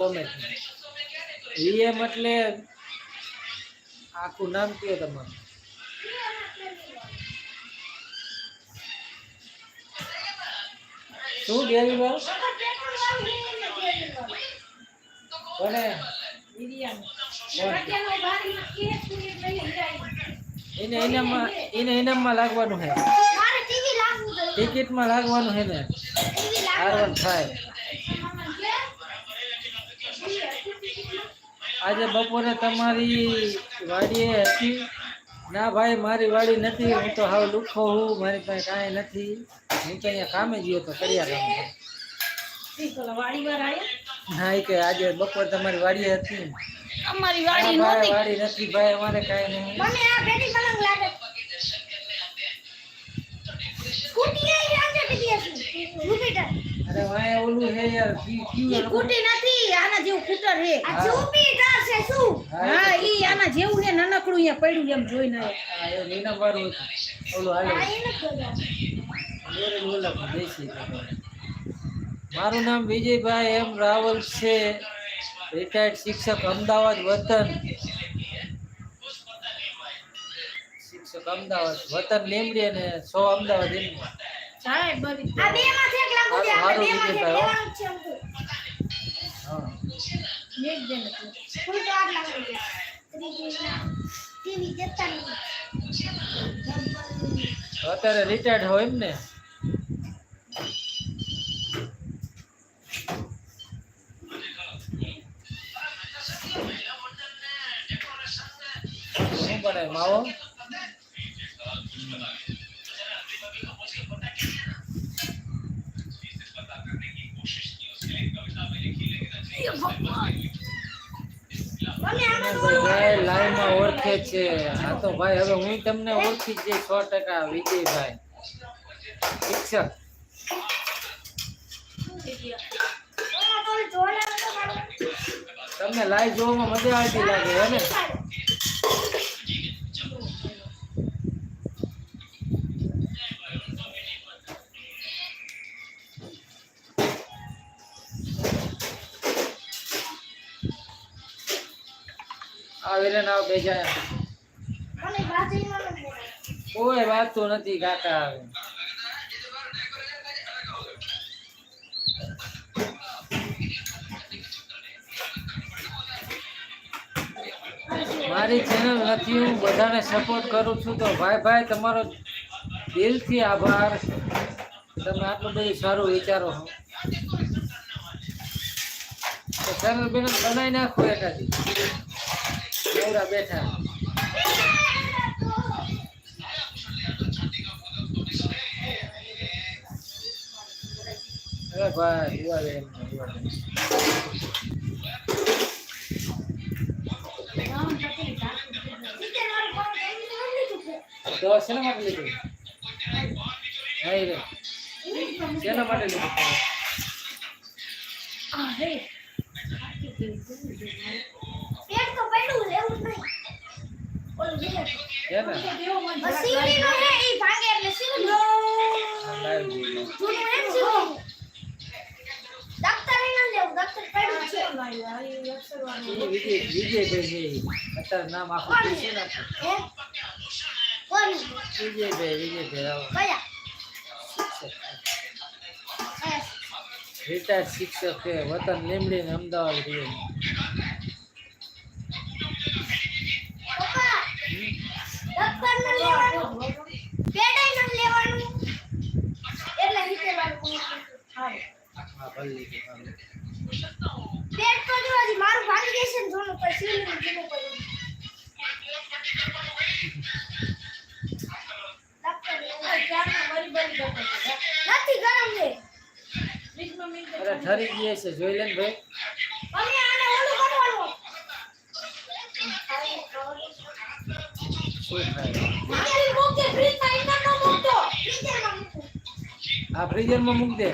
કોમેન્ટમાં વીએમ એટલે આખું નામ કયો તમારું શું ડેરી વાળું કોને એને ઇનામમાં એને ઇનામમાં લાગવાનું છે ટિકિટમાં લાગવાનું છે ને આર વન ફાઈવ આજે બપોરે તમારી વાડીએ હતી. ના ભાઈ મારી વાડી નથી. હું તો હાવ લુખો હું. મારી પાસે કાંઈ નથી. હું તો અહીંયા કામે ગયો તો કડિયા કામ હા એ કે આજે બપોર તમારી વાડીએ હતી. અમારી વાડી નહોતી. વાડી નથી ભાઈ અમારે કાંઈ નહીં. મને આ ઘણી મલંગ લાગે. સ્કૂટી આજે હતી અરે વાય ઓલું હે યાર ઈ કી નથી આના જેવું હે. આ હા. જુપિટર છે શું? હા, હા ઈ આના જેવું હે નાનકડું અહીંયા પડ્યું એમ જોઈને. આવ્યો. નીના વાળું ઓલું હાલે. આ એને જ બોલ્યા. દેશી મારું નામ વિજયભાઈ એમ રાવલ છે. રિટાયર્ડ શિક્ષક અમદાવાદ વતન. શિક્ષક અમદાવાદ વતન લીમડી અને સો અમદાવાદ એમ સાહેબ બરી આ બે માંથી એક લાગુ છે આપણે બે માંથી વિજયભાઈ, લેવાનું છે અમથું. હા એક દે ફૂલ તો આટ લાગુ છે. ટીવી જતા નહીં અત્યારે રિટાયર્ડ હોય એમ ને? શું બને માવો મને આમાં તો ભાઈ લાઈવમાં ઓળખે છે. હા તો ભાઈ હવે હું તમને ઓળખી જ જઈશ સો ટકા વિજયભાઈ. શિક્ષક તમને લાઈવ જોવામાં મજા આવતી લાગે હે ને? આવે રે ના નથી બોલાય. કોઈ વાત તો નથી કાકા આવે. મારી ચેનલ નથી હું બધાને સપોર્ટ કરું છું. તો ભાઈ ભાઈ તમારો દિલથી આભાર. તમે આટલું બધું સારું વિચારો છો. ચેનલ બેનલ બનાવી નાખો એકાદી. નવરા બેઠા. ભાઈ ઉવા શેના માટે લીધું? નહીં રે. શેના માટે લીધું. વિજયભાઈ અત્યારે નામ આખું? વિજયભાઈ વિજયભાઈ? રિટાયર્ડ શિક્ષક વતન લીમડી ને અમદાવાદ રહે પપ્પા, દફતર ન લેવાનું, પેડાય ન લેવાનું. એટલે નીચે વાળું હા ભલે લીધું ભલે. પેટ તો જો મારું ભાંગી જશે ને જોનું પછી શિવલીનું જૂનું. નથી ગરમ છે અરે ઠરી ગઈ છે જોઈ લે ને ભાઈ. અમે આને ઓલું કરવાનું શું થાય આ ફ્રીઝરમાં મૂક દે.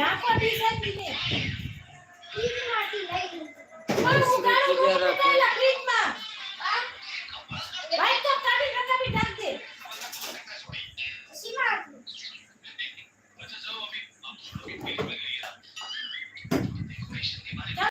રાખો.